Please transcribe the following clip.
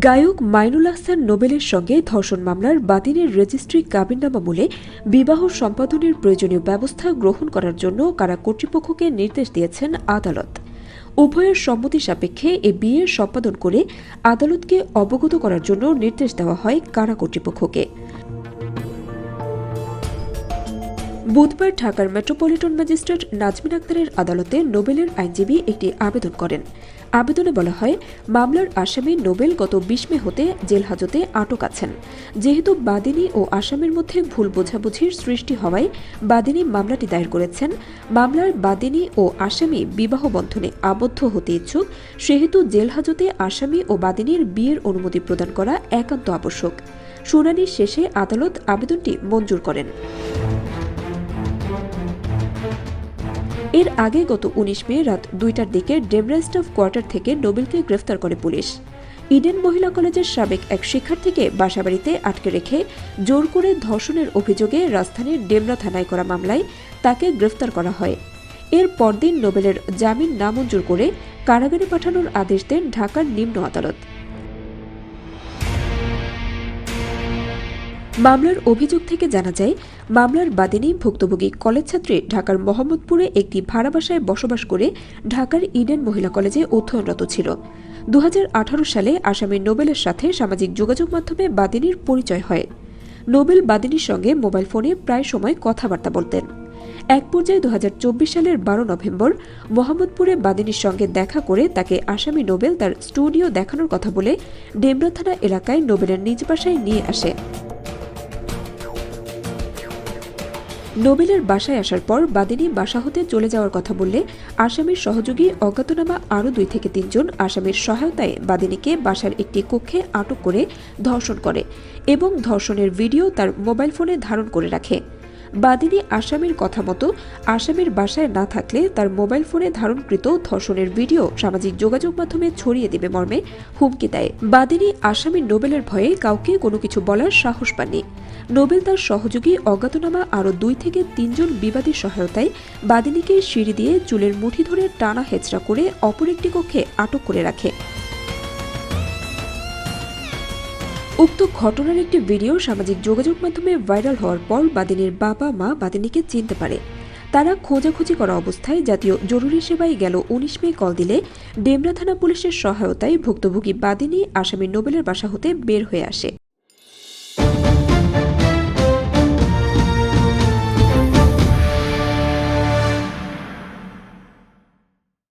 গায়ক মাইনুল আহসান নোবেলের সঙ্গে ধর্ষণ মামলার বাতিলের রেজিস্ট্রি কাবিননামা মূলে বিবাহ সম্পাদনের প্রয়োজনীয় ব্যবস্থা গ্রহণ করার জন্য কারা কর্তৃপক্ষকে নির্দেশ দিয়েছেন আদালত। উভয়ের সম্মতি সাপেক্ষে এ বিয়ের সম্পাদন করে আদালতকে অবগত করার জন্য নির্দেশ দেওয়া হয় কারা কর্তৃপক্ষকে। বুধবার ঢাকার মেট্রোপলিটন ম্যাজিস্ট্রেট নাজমিন আক্তারের আদালতে নোবেলের আইনজীবী একটি আবেদন করেন। আবেদনে বলা হয়, মামলার আসামি নোবেল গত বিশ মে হতে জেল হাজতে আটক আছেন। যেহেতু বাদিনী ও আসামির মধ্যে ভুল বোঝাবুঝির সৃষ্টি হওয়ায় বাদিনী মামলাটি দায়ের করেছেন। মামলার বাদিনী ও আসামি বিবাহ বন্ধনে আবদ্ধ হতে ইচ্ছুক, সেহেতু জেল হাজতে আসামি ও বাদিনীর বিয়ের অনুমতি প্রদান করা একান্ত আবশ্যক। শুনানির শেষে আদালত আবেদনটি মঞ্জুর করেন। এর আগে গত উনিশ মে রাত দুইটার দিকে ডেমরাস্টাফ কোয়ার্টার থেকে নোবেলকে গ্রেফতার করে পুলিশ। ইডেন মহিলা কলেজের সাবেক এক শিক্ষার্থীকে বাসাবাড়িতে আটকে রেখে জোর করে ধর্ষণের অভিযোগে রাজধানীর ডেমরা থানায় করা মামলায় তাকে গ্রেফতার করা হয়। এর পরদিন নোবেলের জামিন নামঞ্জুর করে কারাগারে পাঠানোর আদেশ দেন ঢাকার নিম্ন আদালত। মামলার অভিযোগ থেকে জানা যায়, মামলার বাদিনী ভুক্তভোগী কলেজ ছাত্রী ঢাকার মোহাম্মদপুরে একটি ভাড়া বাসায় বসবাস করে ঢাকার ইডেন মহিলা কলেজে অধ্যয়নরত ছিল। দু হাজার আঠারো সালে আসামি নোবেলের সাথে সামাজিক যোগাযোগ মাধ্যমে বাদিনীর পরিচয় হয়। নোবেল বাদিনীর সঙ্গে মোবাইল ফোনে প্রায় সময় কথাবার্তা বলতেন। এক পর্যায়ে দুহাজার চব্বিশ সালের বারো নভেম্বর মোহাম্মদপুরে বাদিনীর সঙ্গে দেখা করে তাকে আসামি নোবেল তার স্টুডিও দেখানোর কথা বলে ডেমরা থানা এলাকায় নোবেলের নিজ বাসায় নিয়ে আসে। নোবেলের বাসায় আসার পর বাদিনী বাসা হতে চলে যাওয়ার কথা বললে আসামির সহযোগী অজ্ঞাতনামা আরও দুই থেকে তিনজন আসামির সহায়তায় বাদিনীকে বাসার একটি কক্ষে আটক করে ধর্ষণ করে এবং ধর্ষণের ভিডিও তার মোবাইল ফোনে ধারণ করে রাখে। বাদিনী আসামির কথা মতো আসামির বাসায় না থাকলে তার মোবাইল ফোনে ধারণকৃত ধর্ষণের ভিডিও সামাজিক যোগাযোগ মাধ্যমে ছড়িয়ে দেবে মর্মে হুমকি দেয়। বাদিনী আসামির নোবেলের ভয়ে কাউকে কোনো কিছু বলার সাহস পাননি। নোবেল তার সহযোগী অজ্ঞাতনামা আরও দুই থেকে তিনজন বিবাদী সহায়তায় বাদিনীকে সিঁড়ি দিয়ে চুলের মুঠি ধরে টানা হেঁচড়া করে অপর একটি কক্ষে আটক করে রাখে। উক্ত ঘটনার একটি ভিডিও সামাজিক যোগাযোগ মাধ্যমে ভাইরাল হওয়ার পর বাদিনীর বাবা মা বাদিনীকে চিনতে পারে। তারা খোঁজাখুঁজি করা অবস্থায় জাতীয় জরুরি সেবায় গেল উনিশ মে কল দিলে। ডেমরা থানা পুলিশের সহায়তায় ভুক্তভোগী বাদিনী আসামি নোবেলের বাসা হতে বের হয়ে আসে।